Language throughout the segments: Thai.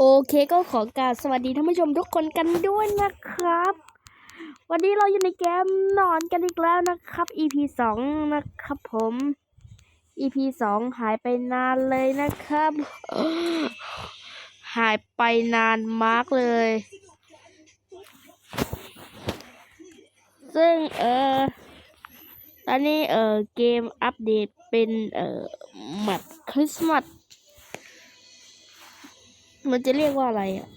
โอเคก็ขอกราบสวัสดีท่านผู้ชมทุกคนกันด้วยนะครับ วันนี้เราอยู่ในเกมนอนกันอีกแล้วนะครับ EP สองนะครับผม EP สองหายไปนานเลยนะครับ หายไปนานมากเลย ซึ่งเออตอนนี้เออเกมอัปเดตเป็นเออแมปคริสต์มาส มันจะเรียกว่าอะไรอะ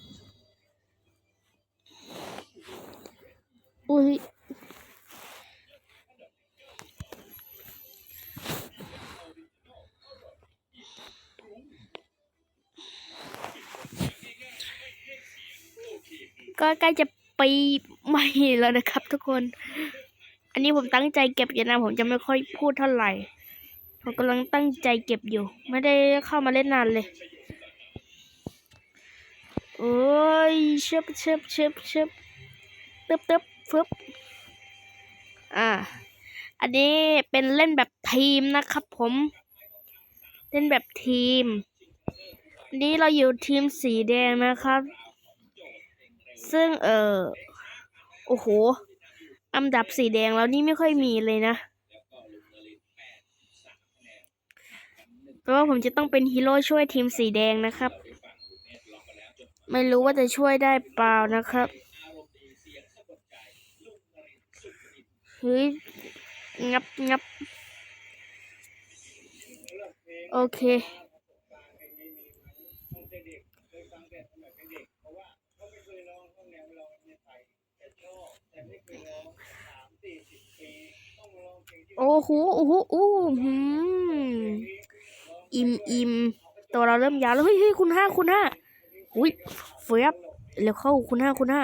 อุ้ยก็ใกล้จะปีใหม่แล้วนะครับทุกคน อันนี้ผมตั้งใจเก็บอยู่นะผมจะไม่ค่อยพูดเท่าไหร่ ผมกำลังตั้งใจเก็บอยู่ ไม่ได้เข้ามาเล่นนานเลย โอ้ยเชิบเชิบเชิบเชิบตึบตึบฟึบอ่า อันนี้เป็นเล่นแบบทีมนะครับผม เล่นแบบทีม อันนี้เราอยู่ทีมสีแดงนะครับ ซึ่งเออโอ้โห อันดับสีแดงแล้วนี่ไม่ค่อยมีเลยนะเพราะว่าผมจะต้องเป็นฮีโร่ช่วยทีมสีแดงนะครับ ไม่รู้ว่าจะช่วยได้เปล่านะครับเฮ้ยงับงับโอเคโอ้โหโอ้โหโอ้หืมอิ่มอิ่มตัวเราเริ่มยาวแล้ว เฮ้ยเฮ้ยคุณห้าคุณห้า อุ้ยเฟียบเร็วเข้าคุณห้าคุณห้า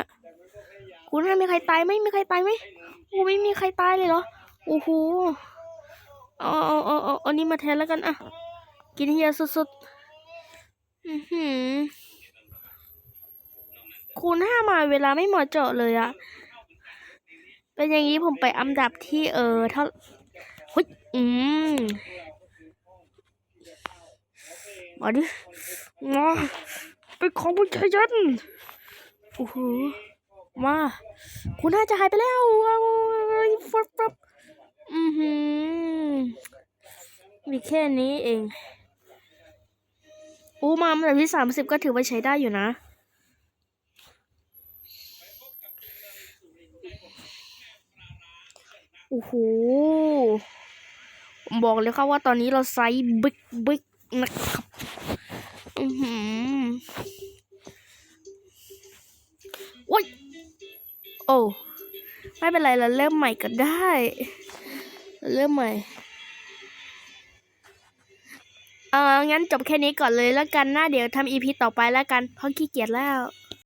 คุณห้ามีใครตายไหมมีใครตายไหมโอ้ไม่มีใครตายเลยเหรอโอ้โหเอาเอาเอาเอาอานี่มาแทนแล้วกันอะกินเฮียสุดๆอือหือคุณห้ามาเวลาไม่เหมาะเจาะเลยอะเป็นอย่างนี้ผมไปอันดับที่เออเท่าเฮ้ยอืมมาดิงอ เป็นของบุญชยันโอ้โหมา คุณน่าจะหายไปแล้วฟับฟับอือหือมีแค่นี้เองอู้มาอันดับที่สามสิบก็ถือว่าใช้ได้อยู่นะ โอ้โหบอกเลยครับว่าตอนนี้เราไซส์บิ๊กบิ๊กนะครับ โอ้ไม่เป็นไรเราเริ่มใหม่ก็ได้เราเริ่มใหม่เอองั้นจบแค่นี้ก่อนเลยแล้วกันนะเดี๋ยวทำอีพีต่อไปแล้วกันเพราะขี้เกียจแล้ว